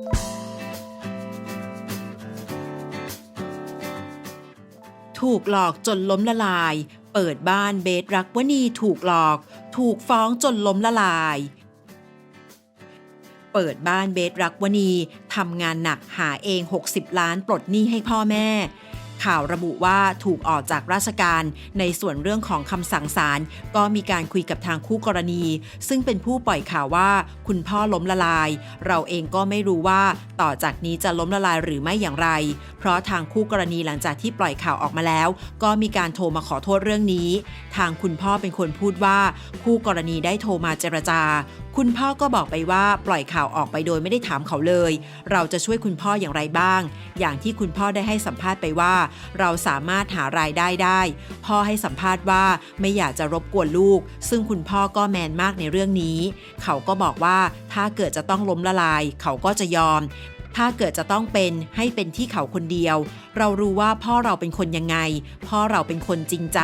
ถูกหลอกจนล้มละลาย เปิดบ้านเบสรักวนีถูกหลอก ถูกฟ้องจนล้มละลาย เปิดบ้านเบสรักวนีทำงานหนักหาเอง 60 ล้านปลดหนี้ให้พ่อแม่ ข่าวระบุว่าถูกออกจากราชการในส่วนเรื่องของคำสั่งศาลก็มีการคุยกับทางคู่กรณี ซึ่งเป็นผู้ปล่อยข่าวว่าคุณพ่อล้มละลาย เราเองก็ไม่รู้ว่าต่อจากนี้จะล้มละลายหรือไม่อย่างไร เพราะทางคู่กรณีหลังจากที่ปล่อยข่าวออกมาแล้ว ก็มีการโทรมาขอโทษเรื่องนี้ ทางคุณพ่อเป็นคนพูดว่า คู่กรณีได้โทรมาเจรจา คุณพ่อก็บอกไปว่าปล่อยข่าวออกไปโดยไม่ได้ถามเขาเลย เราจะช่วยคุณพ่ออย่างไรบ้าง อย่างที่คุณพ่อได้ให้สัมภาษณ์ไปว่า เราสามารถหารายได้ได้ พ่อให้สัมภาษณ์ว่าไม่อยากจะรบกวนลูก ซึ่งคุณพ่อก็แมนมากในเรื่องนี้ เขาก็บอกว่าถ้าเกิดจะต้องล้มละลาย เขาก็จะยอม ถ้าเกิดจะต้องเป็นให้เป็นที่เขาคนเดียว เรารู้ว่าพ่อเราเป็นคนยังไง พ่อเราเป็นคนจริงใจ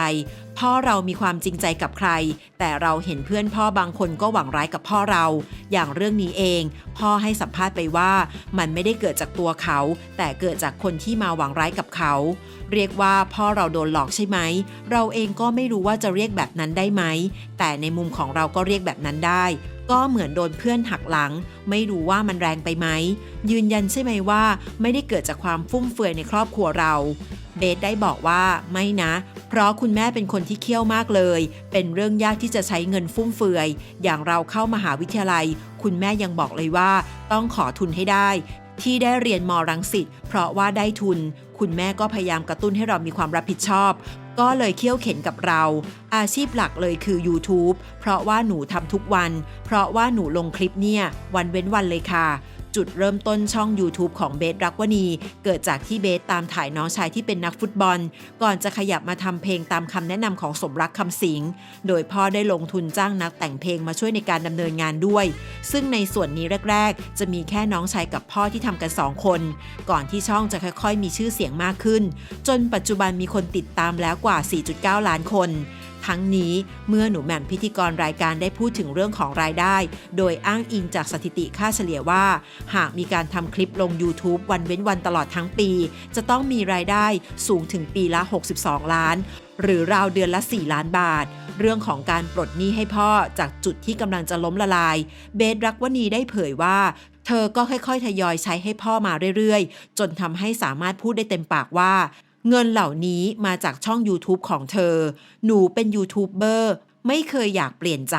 พ่อเรามีความจริงใจกับใคร แต่เราเห็นเพื่อนพ่อบางคนก็หวังร้ายกับพ่อเรา อย่างเรื่องนี้เอง พ่อให้สัมภาษณ์ไปว่า มันไม่ได้เกิดจากตัวเขา แต่เกิดจากคนที่มาหวังร้ายกับเขา เรียกว่าพ่อเราโดนหลอกใช่ไหม เราเองก็ไม่รู้ว่าจะเรียกแบบนั้นได้ไหม แต่ในมุมของเราก็เรียกแบบนั้นได้ ก็เหมือนโดนเพื่อนหักหลัง ไม่รู้ว่ามันแรงไปไหม ยืนยันใช่ไหมว่าไม่ได้เกิดจากความฟุ่มเฟือยในครอบครัวเรา เบสได้บอกว่าไม่นะ เพราะคุณแม่เป็นคนที่เคี่ยวมากเลย เป็นเรื่องยากที่จะใช้เงินฟุ่มเฟือย อย่างเราเข้ามหาวิทยาลัย คุณแม่ยังบอกเลยว่า ต้องขอทุนให้ได้ ที่ได้เรียนมรังสิตเพราะว่าได้ทุน คุณแม่ก็พยายามกระตุ้นให้เรามีความรับผิดชอบ ก็เลยเคี่ยวเข็นกับเรา อาชีพหลักเลยคือ YouTube เพราะว่าหนูทำทุกวัน เพราะว่าหนูลงคลิปเนี่ย วันเว้นวันเลยค่ะ จุดเริ่มต้นช่อง YouTube ของเบสรักวนีเกิดจากที่เบสตามถ่ายน้องชายที่เป็นนักฟุตบอล ก่อนจะขยับมาทำเพลงตามคำแนะนำของสมรักคำสิง โดยพ่อได้ลงทุนจ้างนักแต่งเพลงมาช่วยในการดำเนินงานด้วย ซึ่งในส่วนนี้แรก ๆ จะมีแค่น้องชายกับพ่อที่ทำกัน 2 คน ก่อนที่ช่องจะค่อย ๆ มีชื่อเสียงมากขึ้น จนปัจจุบันมีคนติดตามแล้วกว่า 4.9 ล้านคน ทั้งนี้เมื่อหนูแหม่มพิธีกรรายการได้พูดถึงเรื่องของรายได้ โดยอ้างอิงจากสถิติค่าเฉลี่ยว่า หากมีการทำคลิปลง YouTube วันเว้นวันตลอดทั้งปี จะต้องมีรายได้สูงถึงปีละ 62 ล้าน หรือราวเดือนละ 4 ล้านบาท เรื่องของการปลดหนี้ให้พ่อจากจุดที่กำลังจะล้มละลาย เบสรักวนีได้เผยว่าเธอก็ค่อยๆ ทยอยใช้ให้พ่อมาเรื่อยๆ จนทำให้สามารถพูดได้เต็มปากว่า เงินเหล่านี้มาจากช่อง YouTube ของเธอ หนูเป็นยูทูบเบอร์ไม่เคยอยากเปลี่ยนใจ